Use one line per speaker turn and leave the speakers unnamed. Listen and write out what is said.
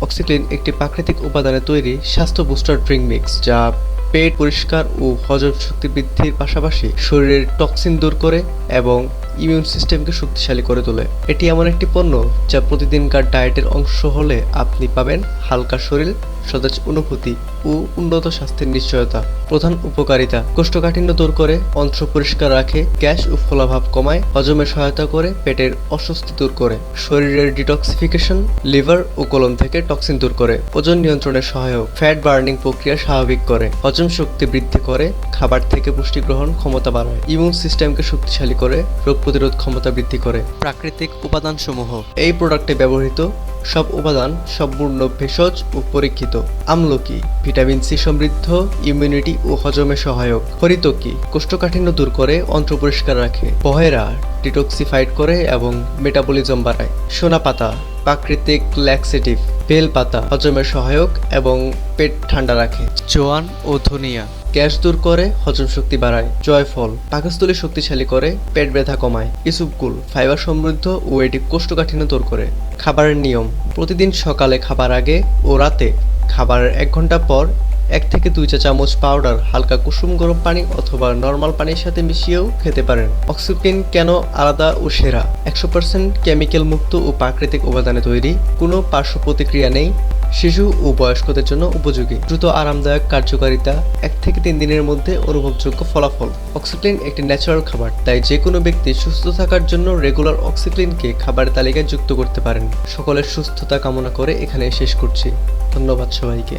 অক্সিক্লিন একটি প্রাকৃতিক উপাদানে তৈরি স্বাস্থ্য বুস্টার ড্রিঙ্ক মিক্স, যা পেট পরিষ্কার ও হজম শক্তি বৃদ্ধির পাশাপাশি শরীরের টক্সিন দূর করে এবং ইমিউন সিস্টেমকে শক্তিশালী করে তোলে। এটি এমন একটি পণ্য যা প্রতিদিনকার ডায়েটের অংশ হলে আপনি পাবেন হালকা শরীর, সতেজ অনুভূতি ও উন্নত স্বাস্থ্যের নিশ্চয়তা। প্রধান উপকারিতা, কোষ্ঠকাঠিন্য দূর করে, অন্ত্র পরিষ্কার রাখে, গ্যাস ও ফোলাভাব কমায়, হজমে সহায়তা করে, পেটের অস্বস্তি দূর করে। শরীরের ডিটক্সিফিকেশন, লিভার ও কোলন থেকে টক্সিন দূর করে। ওজন নিয়ন্ত্রণে সহায়ক, ফ্যাট বার্নিং প্রক্রিয়া স্বাভাবিক করে। হজম শক্তি বৃদ্ধি করে, খাবার থেকে পুষ্টি গ্রহণ ক্ষমতা বাড়ায়। ইমিউন সিস্টেমকে শক্তিশালী করে, রোগ প্রতিরোধ ক্ষমতা বৃদ্ধি করে প্রাকৃতিক উপাদানসমূহ। এই প্রোডাক্টে ব্যবহৃত সব উপাদান সম্পূর্ণ ভেষজ ও পরীক্ষিত। আমলকি, ভিটামিন সি সমৃদ্ধ, ইমিউনিটি ও হজমে সহায়ক। হরিতকি কোষ্ঠকাঠিন্য দূর করে অন্ত্র পরিষ্কার রাখে। পহেরা ডিটক্সিফাইড করে এবং মেটাবলিজম বাড়ায়। সোনা পাতা প্রাকৃতিক ল্যাক্সেটিভ বেল পাতা হজমের সহায়ক এবং পেট ঠান্ডা রাখে। জোয়ান ও ধনিয়া। গ্যাস দূর করে হজম শক্তি বাড়ায় জয়ফল। পাকস্থলী শক্তিশালী করে পেট ব্যথা কমায়। ইসুপগুল ফাইবার সমৃদ্ধ ও এটি কোষ্ঠকাঠিন্য দূর করে। খাবারের নিয়ম প্রতিদিন সকালে খাবার আগে ও রাতে। খাবারের এক ঘণ্টা পর এক থেকে দুই চা চামচ পাউডার হালকা কুসুম গরম পানি অথবা নর্মাল পানির সাথে মিশিয়েও খেতে পারেন। অক্সিক্লিন কেন আলাদা ও সেরা? একশো পার্সেন্ট কেমিক্যাল মুক্ত ও প্রাকৃতিক উপাদানে তৈরি, কোনো পার্শ্ব প্রতিক্রিয়া নেই, শিশু ও বয়স্কদের জন্য উপযোগী। দ্রুত আরামদায়ক কার্যকারিতা, এক থেকে তিন দিনের মধ্যে অনুভবযোগ্য ফলাফল। অক্সিক্লিন একটি ন্যাচারাল খাবার, তাই যে কোনো ব্যক্তি সুস্থ থাকার জন্য রেগুলার অক্সিক্লিনকে খাবারের তালিকায় যুক্ত করতে পারেন। সকলের সুস্থতা কামনা করে এখানে শেষ করছি। ধন্যবাদ সবাইকে।